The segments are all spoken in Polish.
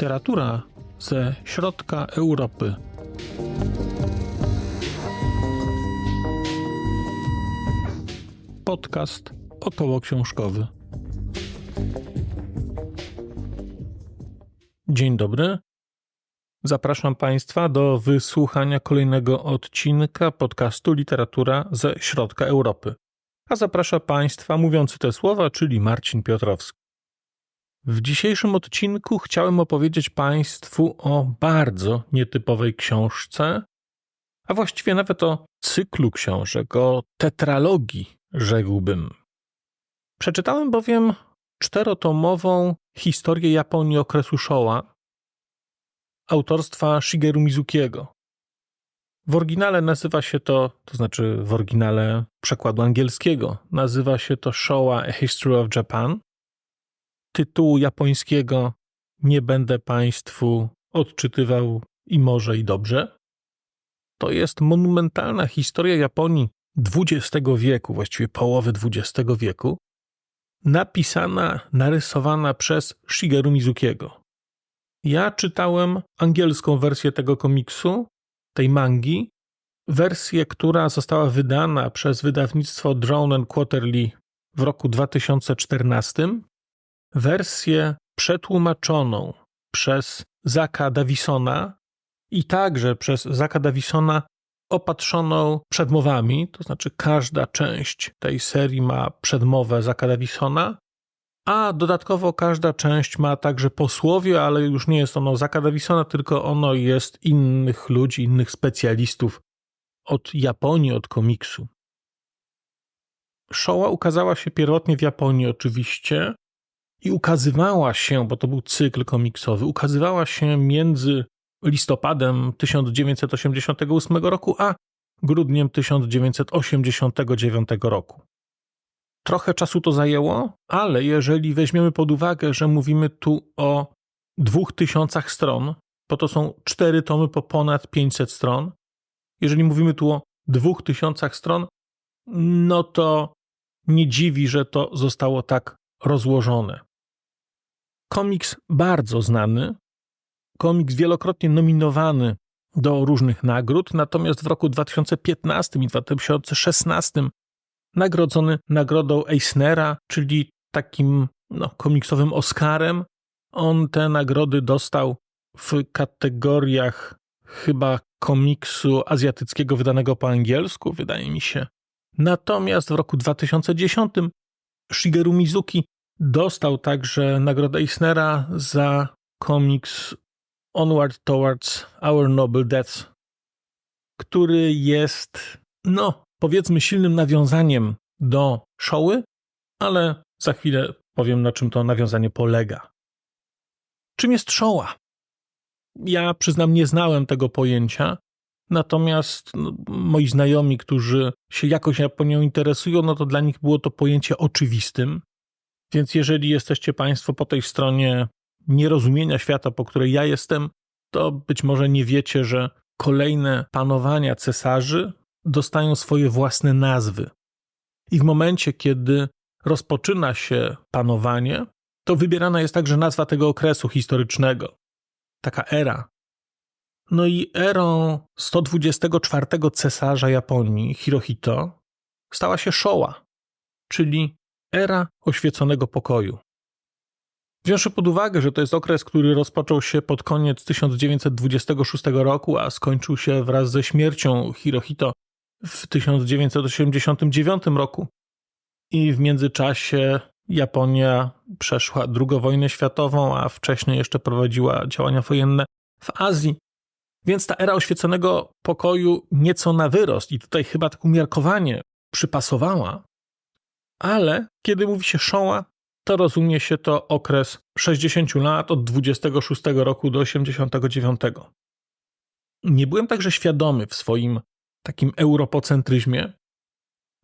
Literatura ze środka Europy. Podcast około książkowy. Dzień dobry. Zapraszam Państwa do wysłuchania kolejnego odcinka podcastu Literatura ze środka Europy. A zaprasza Państwa mówiący te słowa, czyli Marcin Piotrowski. W dzisiejszym odcinku chciałem opowiedzieć Państwu o bardzo nietypowej książce, a właściwie nawet o cyklu książek, o tetralogii, rzekłbym. Przeczytałem bowiem czterotomową historię Japonii okresu Showa autorstwa Shigeru Mizukiego. W oryginale nazywa się to, to znaczy w oryginale przekładu angielskiego, nazywa się to Showa A History of Japan, tytułu japońskiego nie będę Państwu odczytywał i może i dobrze. To jest monumentalna historia Japonii XX wieku, właściwie połowy XX wieku, napisana, narysowana przez Shigeru Mizukiego. Ja czytałem angielską wersję tego komiksu, tej mangi, wersję, która została wydana przez wydawnictwo Drone and Quarterly w roku 2014 wersję przetłumaczoną przez Zaka Davisona i także przez Zaka Davisona opatrzoną przedmowami, to znaczy każda część tej serii ma przedmowę Zaka Davisona, a dodatkowo każda część ma także posłowie, ale już nie jest ono Zaka Davisona, tylko ono jest innych ludzi, innych specjalistów od Japonii, od komiksu. Showa ukazała się pierwotnie w Japonii oczywiście, i ukazywała się, bo to był cykl komiksowy, ukazywała się między listopadem 1988 roku a grudniem 1989 roku. Trochę czasu to zajęło, ale jeżeli weźmiemy pod uwagę, że mówimy tu o dwóch tysiącach stron, bo to są cztery tomy po ponad 500 stron, jeżeli mówimy tu o dwóch tysiącach stron, no to nie dziwi, że to zostało tak rozłożone. Komiks bardzo znany, komiks wielokrotnie nominowany do różnych nagród, natomiast w roku 2015 i 2016 nagrodzony nagrodą Eisnera, czyli takim no, komiksowym Oscarem. On te nagrody dostał w kategoriach chyba komiksu azjatyckiego wydanego po angielsku, wydaje mi się. Natomiast w roku 2010 Shigeru Mizuki Dostał także nagrodę Eisnera za komiks Onward Towards Our Noble Deaths, który jest, no, powiedzmy, silnym nawiązaniem do Showy, ale za chwilę powiem, na czym to nawiązanie polega. Czym jest Showa? Ja przyznam, nie znałem tego pojęcia, natomiast no, moi znajomi, którzy się jakoś Japonią interesują, no to dla nich było to pojęcie oczywistym. Więc jeżeli jesteście Państwo po tej stronie nierozumienia świata, po której ja jestem, to być może nie wiecie, że kolejne panowania cesarzy dostają swoje własne nazwy. I w momencie, kiedy rozpoczyna się panowanie, to wybierana jest także nazwa tego okresu historycznego. Taka era. No i erą 124 cesarza Japonii, Hirohito, stała się Showa, czyli era oświeconego pokoju. Wziąwszy pod uwagę, że to jest okres, który rozpoczął się pod koniec 1926 roku, a skończył się wraz ze śmiercią Hirohito w 1989 roku, i w międzyczasie Japonia przeszła II wojnę światową, a wcześniej jeszcze prowadziła działania wojenne w Azji. Więc ta era oświeconego pokoju nieco na wyrost, i tutaj chyba tak umiarkowanie przypasowała ale kiedy mówi się Showa, to rozumie się to okres 60 lat od 26 roku do 89. Nie byłem także świadomy w swoim takim europocentryzmie,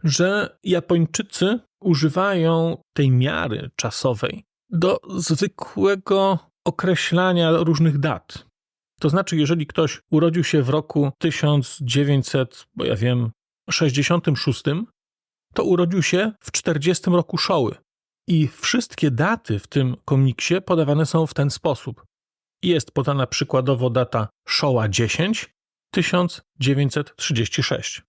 że Japończycy używają tej miary czasowej do zwykłego określania różnych dat. To znaczy, jeżeli ktoś urodził się w roku 1900, bo ja wiem, 66, to urodził się w 40 roku Szoły. I wszystkie daty w tym komiksie podawane są w ten sposób. jest podana przykładowo data Showa 10 1936.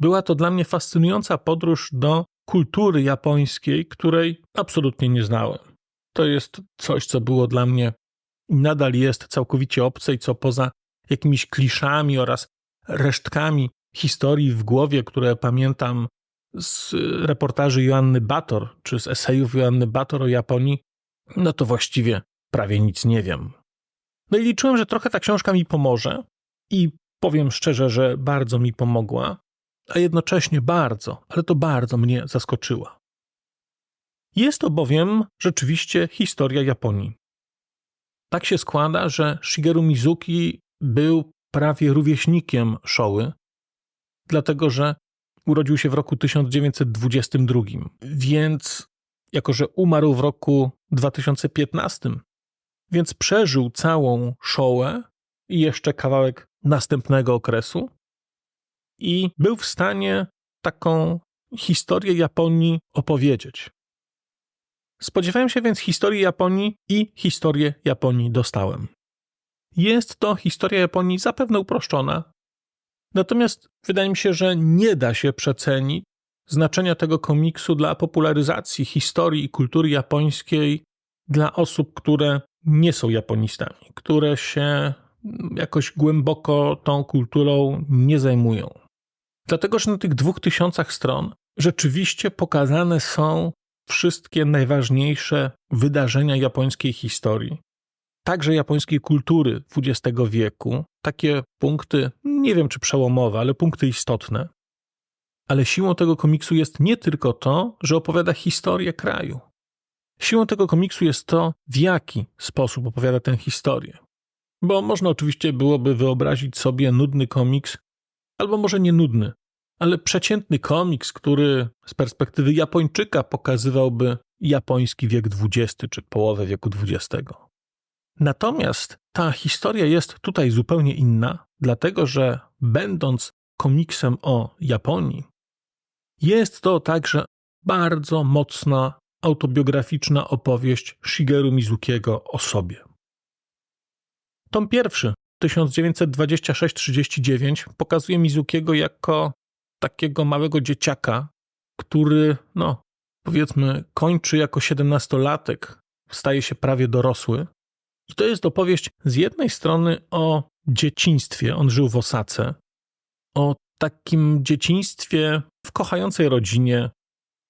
Była to dla mnie fascynująca podróż do kultury japońskiej, której absolutnie nie znałem. To jest coś, co było dla mnie i nadal jest całkowicie obce i co poza jakimiś kliszami oraz resztkami historii w głowie, które pamiętam z reportaży Joanny Bator, czy z esejów Joanny Bator o Japonii, no to właściwie prawie nic nie wiem. No i liczyłem, że trochę ta książka mi pomoże i powiem szczerze, że bardzo mi pomogła, a jednocześnie bardzo, ale to bardzo mnie zaskoczyła. Jest to bowiem rzeczywiście historia Japonii. Tak się składa, że Shigeru Mizuki był prawie rówieśnikiem Showy, dlatego że urodził się w roku 1922, więc jako że umarł w roku 2015, więc przeżył całą Shołę i jeszcze kawałek następnego okresu i był w stanie taką historię Japonii opowiedzieć. Spodziewałem się więc historii Japonii i historię Japonii dostałem. Jest to historia Japonii zapewne uproszczona, natomiast wydaje mi się, że nie da się przecenić znaczenia tego komiksu dla popularyzacji historii i kultury japońskiej dla osób, które nie są japonistami, które się jakoś głęboko tą kulturą nie zajmują. Dlatego, że na tych dwóch tysiącach stron rzeczywiście pokazane są wszystkie najważniejsze wydarzenia japońskiej historii, także japońskiej kultury XX wieku, takie punkty, nie wiem czy przełomowe, ale punkty istotne. Ale siłą tego komiksu jest nie tylko to, że opowiada historię kraju. Siłą tego komiksu jest to, w jaki sposób opowiada tę historię. Bo można oczywiście byłoby wyobrazić sobie nudny komiks, albo może nie nudny, ale przeciętny komiks, który z perspektywy Japończyka pokazywałby japoński wiek XX czy połowę wieku XX. Natomiast ta historia jest tutaj zupełnie inna, dlatego że będąc komiksem o Japonii, jest to także bardzo mocna autobiograficzna opowieść Shigeru Mizukiego o sobie. Tom pierwszy 1926-39 pokazuje Mizukiego jako takiego małego dzieciaka, który, no, powiedzmy, kończy jako siedemnastolatek, staje się prawie dorosły. I to jest opowieść z jednej strony o dzieciństwie, on żył w Osace, o takim dzieciństwie w kochającej rodzinie,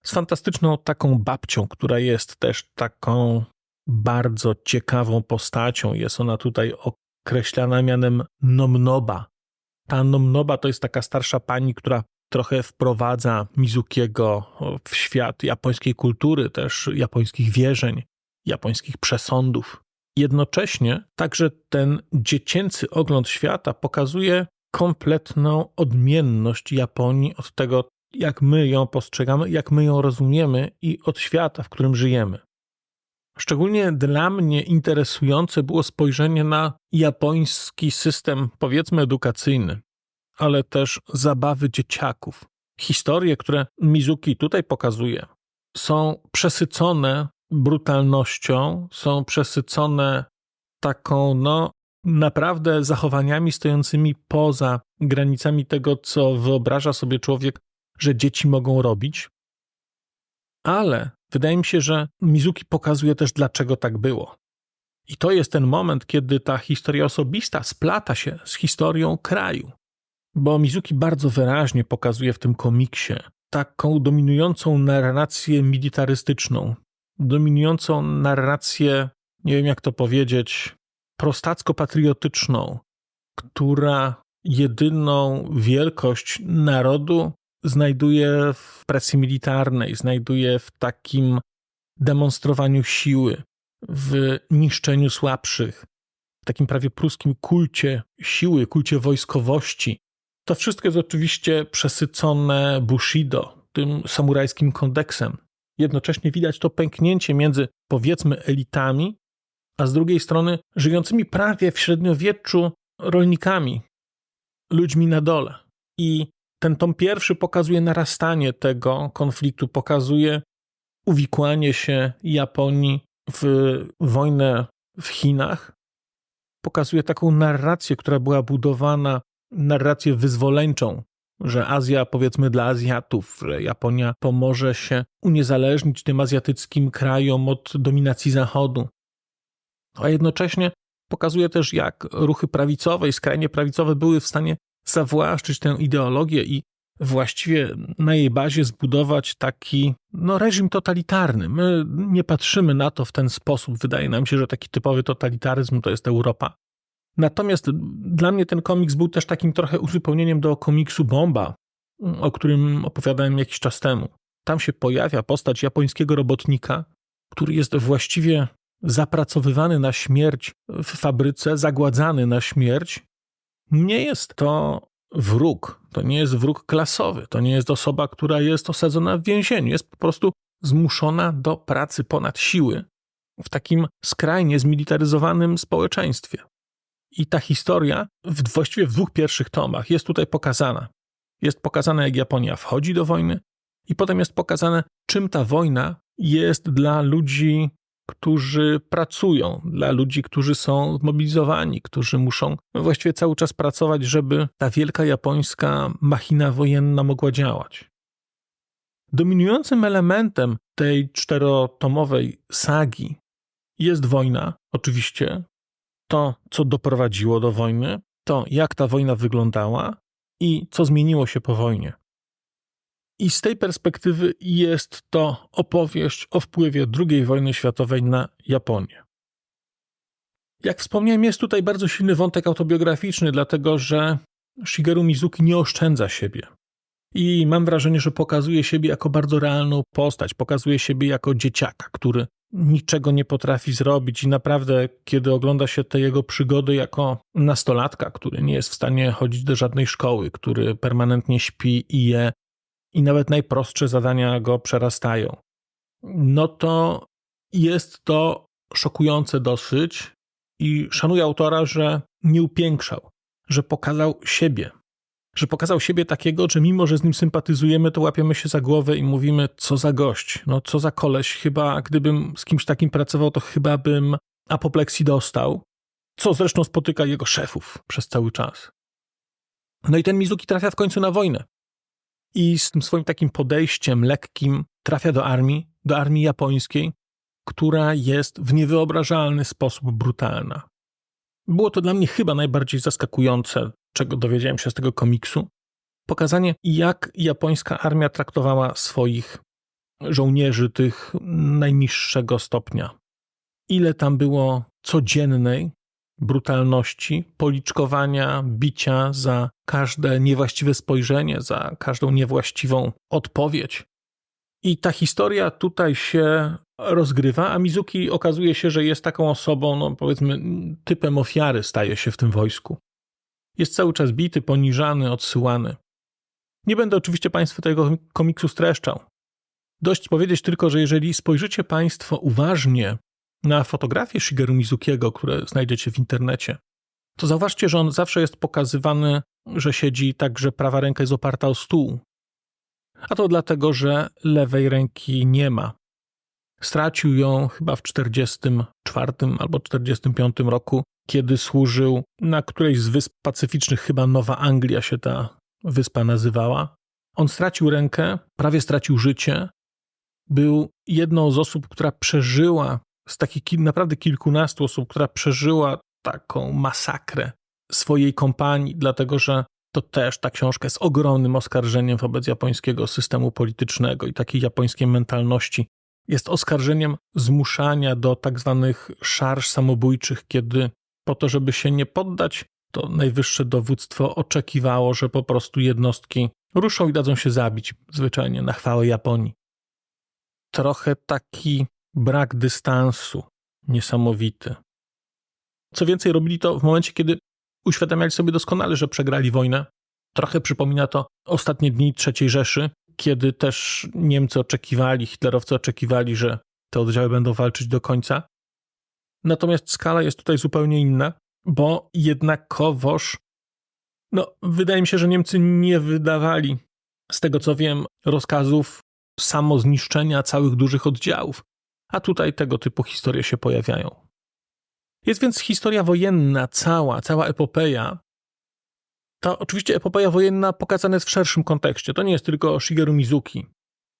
z fantastyczną taką babcią, która jest też taką bardzo ciekawą postacią. Jest ona tutaj określana mianem Nomnoba. Ta Nomnoba to jest taka starsza pani, która trochę wprowadza Mizukiego w świat japońskiej kultury, też japońskich wierzeń, japońskich przesądów. Jednocześnie także ten dziecięcy ogląd świata pokazuje kompletną odmienność Japonii od tego, jak my ją postrzegamy, jak my ją rozumiemy i od świata, w którym żyjemy. Szczególnie dla mnie interesujące było spojrzenie na japoński system, powiedzmy, edukacyjny, ale też zabawy dzieciaków. Historie, które Mizuki tutaj pokazuje, są przesycone brutalnością, są przesycone taką, no, naprawdę zachowaniami stojącymi poza granicami tego, co wyobraża sobie człowiek, że dzieci mogą robić. Ale wydaje mi się, że Mizuki pokazuje też, dlaczego tak było. I to jest ten moment, kiedy ta historia osobista splata się z historią kraju. Bo Mizuki bardzo wyraźnie pokazuje w tym komiksie taką dominującą narrację militarystyczną, dominującą narrację, nie wiem jak to powiedzieć, prostacko-patriotyczną, która jedyną wielkość narodu znajduje w presji militarnej, znajduje w takim demonstrowaniu siły, w niszczeniu słabszych, w takim prawie pruskim kulcie siły, kulcie wojskowości. To wszystko jest oczywiście przesycone Bushido, tym samurajskim kodeksem. Jednocześnie widać to pęknięcie między, powiedzmy, elitami, a z drugiej strony żyjącymi prawie w średniowieczu rolnikami, ludźmi na dole. I ten tom pierwszy pokazuje narastanie tego konfliktu, pokazuje uwikłanie się Japonii w wojnę w Chinach. Pokazuje taką narrację, która była budowana, narrację wyzwoleńczą, że Azja, powiedzmy dla Azjatów, że Japonia pomoże się uniezależnić tym azjatyckim krajom od dominacji Zachodu. A jednocześnie pokazuje też, jak ruchy prawicowe i skrajnie prawicowe były w stanie zawłaszczyć tę ideologię i właściwie na jej bazie zbudować taki no, reżim totalitarny. My nie patrzymy na to w ten sposób. Wydaje nam się, że taki typowy totalitaryzm to jest Europa. Natomiast dla mnie ten komiks był też takim trochę uzupełnieniem do komiksu Bomba, o którym opowiadałem jakiś czas temu. Tam się pojawia postać japońskiego robotnika, który jest właściwie zapracowywany na śmierć w fabryce, zagładzany na śmierć. Nie jest to wróg, to nie jest wróg klasowy, to nie jest osoba, która jest osadzona w więzieniu, jest po prostu zmuszona do pracy ponad siły w takim skrajnie zmilitaryzowanym społeczeństwie. I ta historia w, właściwie w dwóch pierwszych tomach jest tutaj pokazana. Jest pokazane, jak Japonia wchodzi do wojny, i potem jest pokazane, czym ta wojna jest dla ludzi, którzy pracują, dla ludzi, którzy są zmobilizowani, którzy muszą właściwie cały czas pracować, żeby ta wielka japońska machina wojenna mogła działać. Dominującym elementem tej czterotomowej sagi jest wojna, oczywiście, to, co doprowadziło do wojny, to, jak ta wojna wyglądała i co zmieniło się po wojnie. I z tej perspektywy jest to opowieść o wpływie II wojny światowej na Japonię. Jak wspomniałem, jest tutaj bardzo silny wątek autobiograficzny, dlatego że Shigeru Mizuki nie oszczędza siebie. I mam wrażenie, że pokazuje siebie jako bardzo realną postać, pokazuje siebie jako dzieciaka, który niczego nie potrafi zrobić i naprawdę, kiedy ogląda się te jego przygody jako nastolatka, który nie jest w stanie chodzić do żadnej szkoły, który permanentnie śpi i je i nawet najprostsze zadania go przerastają, no to jest to szokujące dosyć i szanuję autora, że nie upiększał, że pokazał siebie, że pokazał siebie takiego, że mimo, że z nim sympatyzujemy, to łapiemy się za głowę i mówimy, co za gość, no co za koleś, chyba gdybym z kimś takim pracował, to chyba bym apopleksji dostał, co zresztą spotyka jego szefów przez cały czas. No i ten Mizuki trafia w końcu na wojnę. I z tym swoim takim podejściem lekkim trafia do armii, do armii japońskiej, która jest w niewyobrażalny sposób brutalna. Było to dla mnie chyba najbardziej zaskakujące czego dowiedziałem się z tego komiksu, pokazanie, jak japońska armia traktowała swoich żołnierzy tych najniższego stopnia. Ile tam było codziennej brutalności, policzkowania, bicia za każde niewłaściwe spojrzenie, za każdą niewłaściwą odpowiedź. I ta historia tutaj się rozgrywa, a Mizuki okazuje się, że jest taką osobą, no powiedzmy, typem ofiary staje się w tym wojsku. Jest cały czas bity, poniżany, odsyłany. Nie będę oczywiście Państwu tego komiksu streszczał. Dość powiedzieć tylko, że jeżeli spojrzycie Państwo uważnie na fotografie Shigeru Mizukiego, które znajdziecie w internecie, to zauważcie, że on zawsze jest pokazywany, że siedzi tak, że prawa ręka jest oparta o stół. A to dlatego, że lewej ręki nie ma. Stracił ją chyba w 44 albo 45 roku kiedy służył na którejś z wysp pacyficznych, chyba Nowa Anglia się ta wyspa nazywała. On stracił rękę, prawie stracił życie. Był jedną z osób, która przeżyła, z takich naprawdę kilkunastu osób, która przeżyła taką masakrę swojej kompanii, dlatego że to też ta książka jest ogromnym oskarżeniem wobec japońskiego systemu politycznego i takiej japońskiej mentalności. Jest oskarżeniem zmuszania do tak zwanych szarż samobójczych, kiedy po to, żeby się nie poddać, to najwyższe dowództwo oczekiwało, że po prostu jednostki ruszą i dadzą się zabić, zwyczajnie na chwałę Japonii. Trochę taki brak dystansu niesamowity. Co więcej, robili to w momencie, kiedy uświadamiali sobie doskonale, że przegrali wojnę. Trochę przypomina to ostatnie dni III Rzeszy, kiedy też Niemcy oczekiwali, hitlerowcy oczekiwali, że te oddziały będą walczyć do końca. Natomiast skala jest tutaj zupełnie inna, bo jednakowoż, no, wydaje mi się, że Niemcy nie wydawali, z tego co wiem, rozkazów samozniszczenia całych dużych oddziałów. A tutaj tego typu historie się pojawiają. Jest więc historia wojenna, cała, cała epopeja. Ta oczywiście epopeja wojenna pokazana jest w szerszym kontekście. To nie jest tylko Shigeru Mizuki.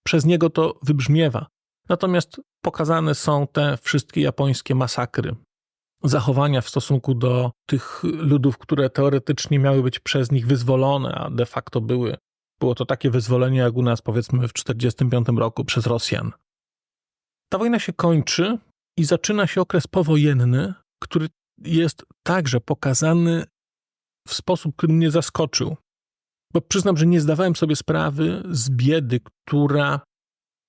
Przez niego to wybrzmiewa. Natomiast pokazane są te wszystkie japońskie masakry, zachowania w stosunku do tych ludów, które teoretycznie miały być przez nich wyzwolone, a de facto były. Było to takie wyzwolenie jak u nas, powiedzmy, w 1945 roku przez Rosjan. Ta wojna się kończy i zaczyna się okres powojenny, który jest także pokazany w sposób, który mnie zaskoczył. Bo przyznam, że nie zdawałem sobie sprawy z biedy, która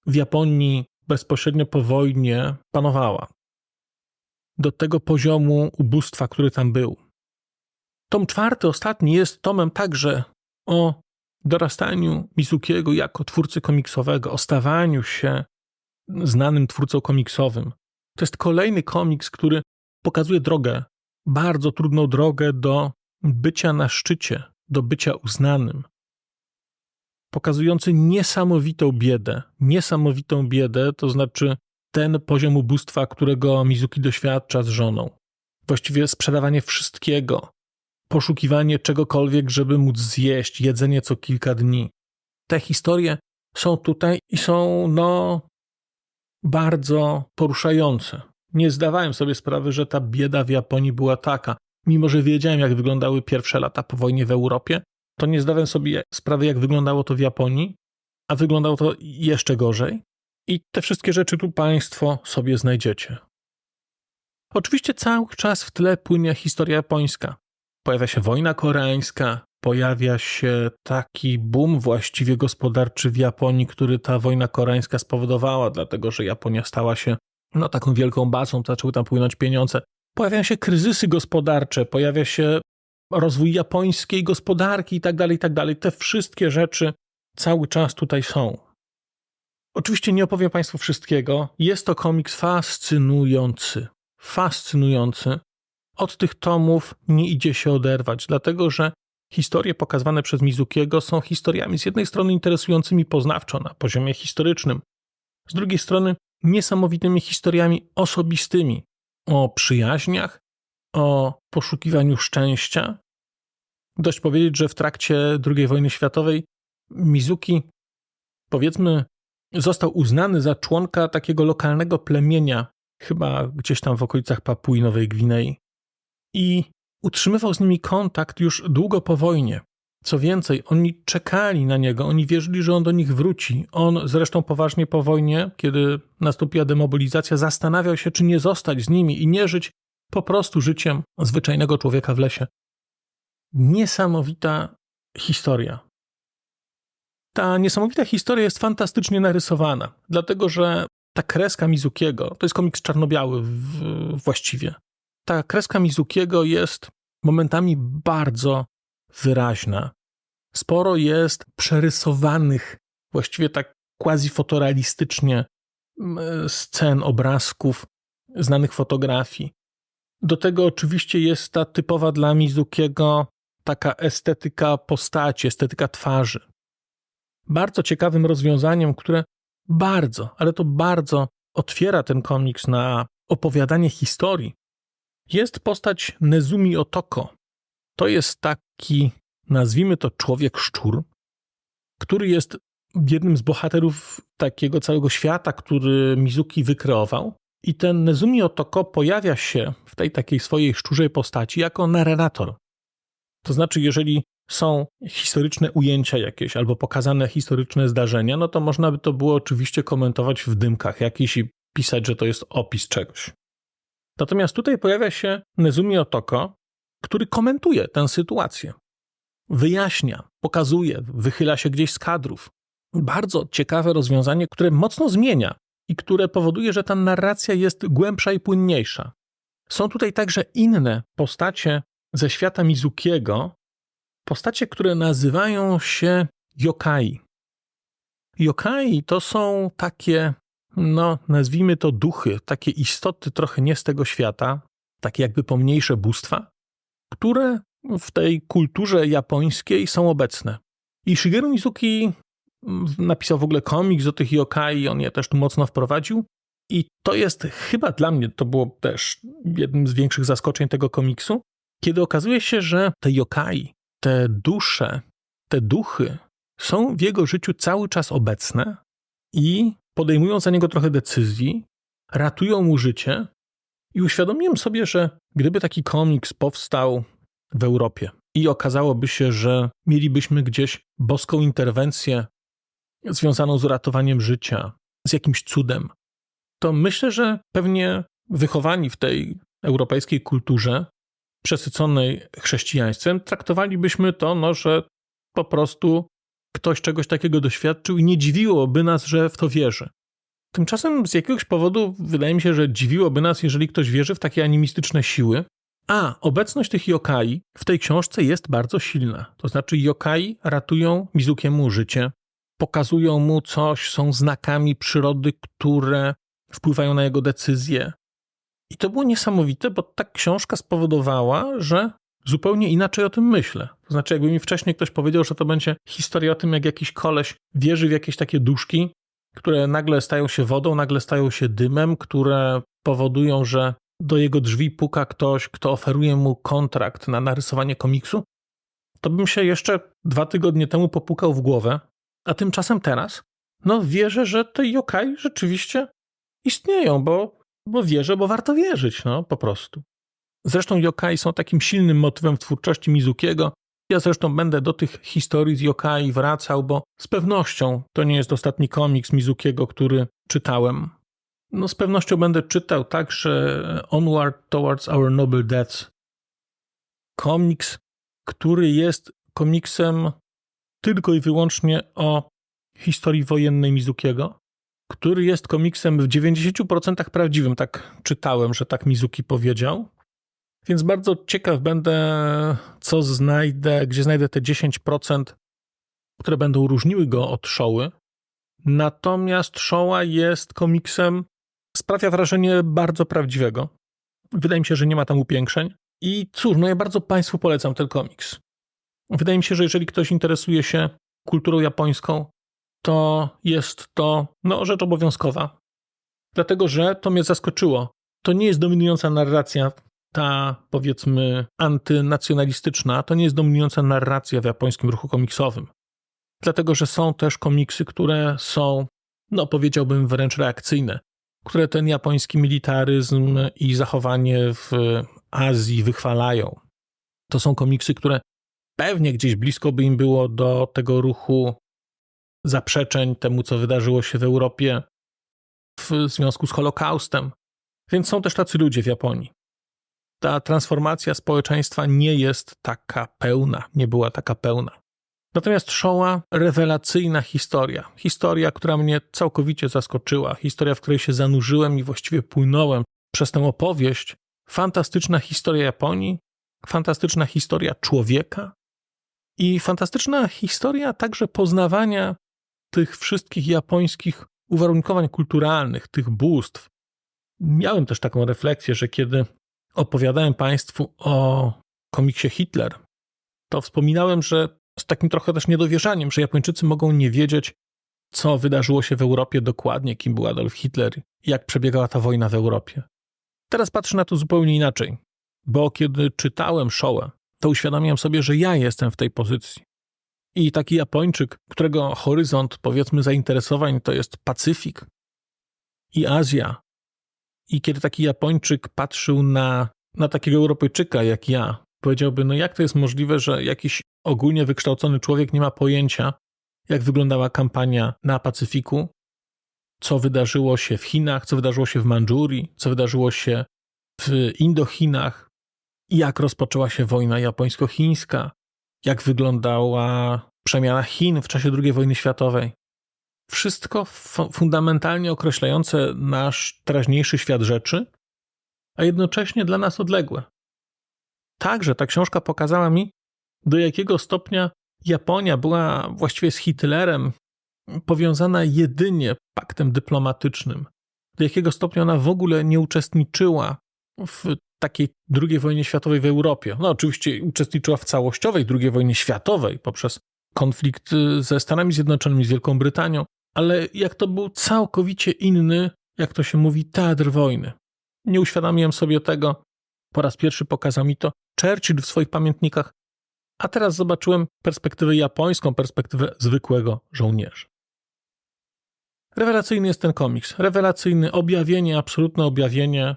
w Japonii bezpośrednio po wojnie panowała. Do tego poziomu ubóstwa, który tam był. Tom czwarty, ostatni, jest tomem także o dorastaniu Mizukiego jako twórcy komiksowego, o stawaniu się znanym twórcą komiksowym. To jest kolejny komiks, który pokazuje drogę, bardzo trudną drogę do bycia na szczycie, do bycia uznanym. Pokazujący niesamowitą biedę, niesamowitą biedę, to znaczy ten poziom ubóstwa, którego Mizuki doświadcza z żoną. Właściwie sprzedawanie wszystkiego, poszukiwanie czegokolwiek, żeby móc zjeść, jedzenie co kilka dni. Te historie są tutaj i są, no, bardzo poruszające. Nie zdawałem sobie sprawy, że ta bieda w Japonii była taka. Mimo, że wiedziałem, jak wyglądały pierwsze lata po wojnie w Europie, to nie zdawałem sobie sprawy, jak wyglądało to w Japonii, a wyglądało to jeszcze gorzej. I te wszystkie rzeczy tu Państwo sobie znajdziecie. Oczywiście cały czas w tle płynie historia japońska. Pojawia się wojna koreańska, pojawia się taki boom właściwie gospodarczy w Japonii, który ta wojna koreańska spowodowała, dlatego że Japonia stała się no, taką wielką bazą, zaczęły tam płynąć pieniądze. Pojawiają się kryzysy gospodarcze, pojawia się rozwój japońskiej gospodarki i tak dalej, i tak dalej. Te wszystkie rzeczy cały czas tutaj są. Oczywiście nie opowiem Państwu wszystkiego. Jest to komiks fascynujący. Fascynujący. Od tych tomów nie idzie się oderwać, dlatego że historie pokazywane przez Mizukiego są historiami z jednej strony interesującymi poznawczo na poziomie historycznym, z drugiej strony niesamowitymi historiami osobistymi o przyjaźniach, o poszukiwaniu szczęścia. Dość powiedzieć, że w trakcie II wojny światowej Mizuki, powiedzmy, został uznany za członka takiego lokalnego plemienia, chyba gdzieś tam w okolicach Papui Nowej Gwinei. I utrzymywał z nimi kontakt już długo po wojnie. Co więcej, oni czekali na niego, oni wierzyli, że on do nich wróci. On zresztą poważnie po wojnie, kiedy nastąpiła demobilizacja, zastanawiał się, czy nie zostać z nimi i nie żyć po prostu życiem zwyczajnego człowieka w lesie. Niesamowita historia. Ta niesamowita historia jest fantastycznie narysowana, dlatego że ta kreska Mizukiego, to jest komiks czarno-biały właściwie. Ta kreska Mizukiego jest momentami bardzo wyraźna. Sporo jest przerysowanych, właściwie tak quasi fotorealistycznie scen, obrazków, znanych fotografii. Do tego oczywiście jest ta typowa dla Mizukiego taka estetyka postaci, estetyka twarzy. Bardzo ciekawym rozwiązaniem, które bardzo, ale to bardzo otwiera ten komiks na opowiadanie historii, jest postać Nezumi Otoko. To jest taki, nazwijmy to człowiek szczur, który jest jednym z bohaterów takiego całego świata, który Mizuki wykreował. I ten Nezumi Otoko pojawia się w tej takiej swojej szczurzej postaci jako narrator. To znaczy, jeżeli są historyczne ujęcia jakieś albo pokazane historyczne zdarzenia, no to można by to było oczywiście komentować w dymkach jakiś i pisać, że to jest opis czegoś. Natomiast tutaj pojawia się Nezumi Otoko, który komentuje tę sytuację. Wyjaśnia, pokazuje, wychyla się gdzieś z kadrów. Bardzo ciekawe rozwiązanie, które mocno zmienia i które powoduje, że ta narracja jest głębsza i płynniejsza. Są tutaj także inne postacie ze świata Mizukiego, postacie, które nazywają się yokai. Yokai to są takie, no nazwijmy to duchy, takie istoty trochę nie z tego świata, takie jakby pomniejsze bóstwa, które w tej kulturze japońskiej są obecne. I Shigeru Mizuki napisał w ogóle komiks o tych yokai, on je też tu mocno wprowadził. I to jest chyba dla mnie, to było też jednym z większych zaskoczeń tego komiksu, kiedy okazuje się, że te yokai, te dusze, te duchy są w jego życiu cały czas obecne i podejmują za niego trochę decyzji, ratują mu życie. I uświadomiłem sobie, że gdyby taki komiks powstał w Europie i okazałoby się, że mielibyśmy gdzieś boską interwencję związaną z uratowaniem życia, z jakimś cudem, to myślę, że pewnie wychowani w tej europejskiej kulturze, przesyconej chrześcijaństwem, traktowalibyśmy to, no, że po prostu ktoś czegoś takiego doświadczył i nie dziwiłoby nas, że w to wierzy. Tymczasem z jakiegoś powodu wydaje mi się, że dziwiłoby nas, jeżeli ktoś wierzy w takie animistyczne siły. A obecność tych yokai w tej książce jest bardzo silna. To znaczy, yokai ratują Mizukiemu życie, pokazują mu coś, są znakami przyrody, które wpływają na jego decyzje. I to było niesamowite, bo ta książka spowodowała, że zupełnie inaczej o tym myślę. To znaczy, jakby mi wcześniej ktoś powiedział, że to będzie historia o tym, jak jakiś koleś wierzy w jakieś takie duszki, które nagle stają się wodą, nagle stają się dymem, które powodują, że do jego drzwi puka ktoś, kto oferuje mu kontrakt na narysowanie komiksu, to bym się jeszcze dwa tygodnie temu popukał w głowę, a tymczasem teraz, no wierzę, że te yokai rzeczywiście istnieją, bo, bo wierzę, bo warto wierzyć, no po prostu. Zresztą yokai są takim silnym motywem w twórczości Mizukiego. Ja zresztą będę do tych historii z yokai wracał, bo z pewnością to nie jest ostatni komiks Mizukiego, który czytałem. No z pewnością będę czytał także Onward Towards Our Noble Deaths. Komiks, który jest komiksem tylko i wyłącznie o historii wojennej Mizukiego, który jest komiksem w 90% prawdziwym, tak czytałem, że tak Mizuki powiedział. Więc bardzo ciekaw będę, co znajdę, gdzie znajdę te 10%, które będą różniły go od Szoły. Natomiast Szoła jest komiksem, sprawia wrażenie bardzo prawdziwego. Wydaje mi się, że nie ma tam upiększeń. I cóż, no ja bardzo Państwu polecam ten komiks. Wydaje mi się, że jeżeli ktoś interesuje się kulturą japońską, to jest to no, rzecz obowiązkowa. Dlatego, że to mnie zaskoczyło. To nie jest dominująca narracja, ta powiedzmy antynacjonalistyczna, to nie jest dominująca narracja w japońskim ruchu komiksowym. Dlatego, że są też komiksy, które są, no powiedziałbym, wręcz reakcyjne, które ten japoński militaryzm i zachowanie w Azji wychwalają. To są komiksy, które pewnie gdzieś blisko by im było do tego ruchu zaprzeczeń temu, co wydarzyło się w Europie w związku z Holokaustem. Więc są też tacy ludzie w Japonii. Ta transformacja społeczeństwa nie jest taka pełna, nie była taka pełna. Natomiast Showa, rewelacyjna historia. Historia, która mnie całkowicie zaskoczyła. Historia, w której się zanurzyłem i właściwie płynąłem przez tę opowieść. Fantastyczna historia Japonii, fantastyczna historia człowieka i fantastyczna historia także poznawania tych wszystkich japońskich uwarunkowań kulturalnych, tych bóstw. Miałem też taką refleksję, że kiedy opowiadałem Państwu o komiksie Hitler, to wspominałem, że z takim trochę też niedowierzaniem, że Japończycy mogą nie wiedzieć, co wydarzyło się w Europie dokładnie, kim był Adolf Hitler, jak przebiegała ta wojna w Europie. Teraz patrzę na to zupełnie inaczej, bo kiedy czytałem Shoę, to uświadomiłem sobie, że ja jestem w tej pozycji. I taki Japończyk, którego horyzont, powiedzmy, zainteresowań to jest Pacyfik i Azja. I kiedy taki Japończyk patrzył na, na takiego Europejczyka jak ja, powiedziałby: No, jak to jest możliwe, że jakiś ogólnie wykształcony człowiek nie ma pojęcia, jak wyglądała kampania na Pacyfiku, co wydarzyło się w Chinach, co wydarzyło się w Mandżurii, co wydarzyło się w Indochinach, jak rozpoczęła się wojna japońsko-chińska, jak wyglądała przemiana Chin w czasie II wojny światowej. Wszystko fundamentalnie określające nasz teraźniejszy świat rzeczy, a jednocześnie dla nas odległe. Także ta książka pokazała mi, do jakiego stopnia Japonia była właściwie z Hitlerem powiązana jedynie paktem dyplomatycznym, do jakiego stopnia ona w ogóle nie uczestniczyła w takiej II wojnie światowej w Europie. No oczywiście uczestniczyła w całościowej II wojnie światowej poprzez konflikt y, ze Stanami Zjednoczonymi, z Wielką Brytanią, ale jak to był całkowicie inny jak to się mówi, teatr wojny. Nie uświadomiłem sobie tego. Po raz pierwszy pokazał mi to Churchill w swoich pamiętnikach, a teraz zobaczyłem perspektywę japońską, perspektywę zwykłego żołnierza. Rewelacyjny jest ten komiks. Rewelacyjny, objawienie, absolutne objawienie.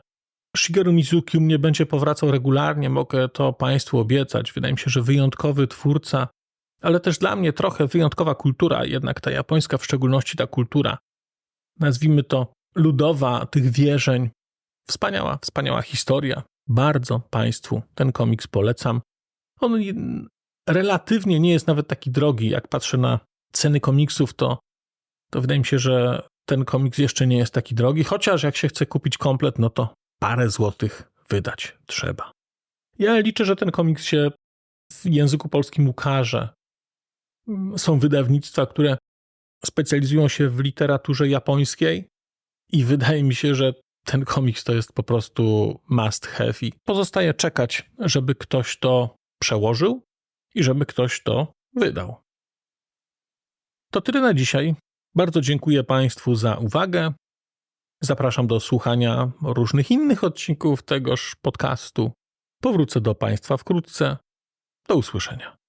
Shigeru Mizuki u mnie będzie powracał regularnie, mogę to Państwu obiecać. Wydaje mi się, że wyjątkowy twórca, ale też dla mnie trochę wyjątkowa kultura, jednak ta japońska, w szczególności ta kultura, nazwijmy to ludowa, tych wierzeń. Wspaniała, wspaniała historia. Bardzo Państwu ten komiks polecam. On relatywnie nie jest nawet taki drogi. Jak patrzę na ceny komiksów, to, to wydaje mi się, że ten komiks jeszcze nie jest taki drogi, chociaż jak się chce kupić komplet, no to parę złotych wydać trzeba. Ja liczę, że ten komiks się w języku polskim ukaże. Są wydawnictwa, które specjalizują się w literaturze japońskiej i wydaje mi się, że ten komiks to jest po prostu must have i pozostaje czekać, żeby ktoś to przełożył i żeby ktoś to wydał. To tyle na dzisiaj. Bardzo dziękuję Państwu za uwagę. Zapraszam do słuchania różnych innych odcinków tegoż podcastu. Powrócę do Państwa wkrótce. Do usłyszenia.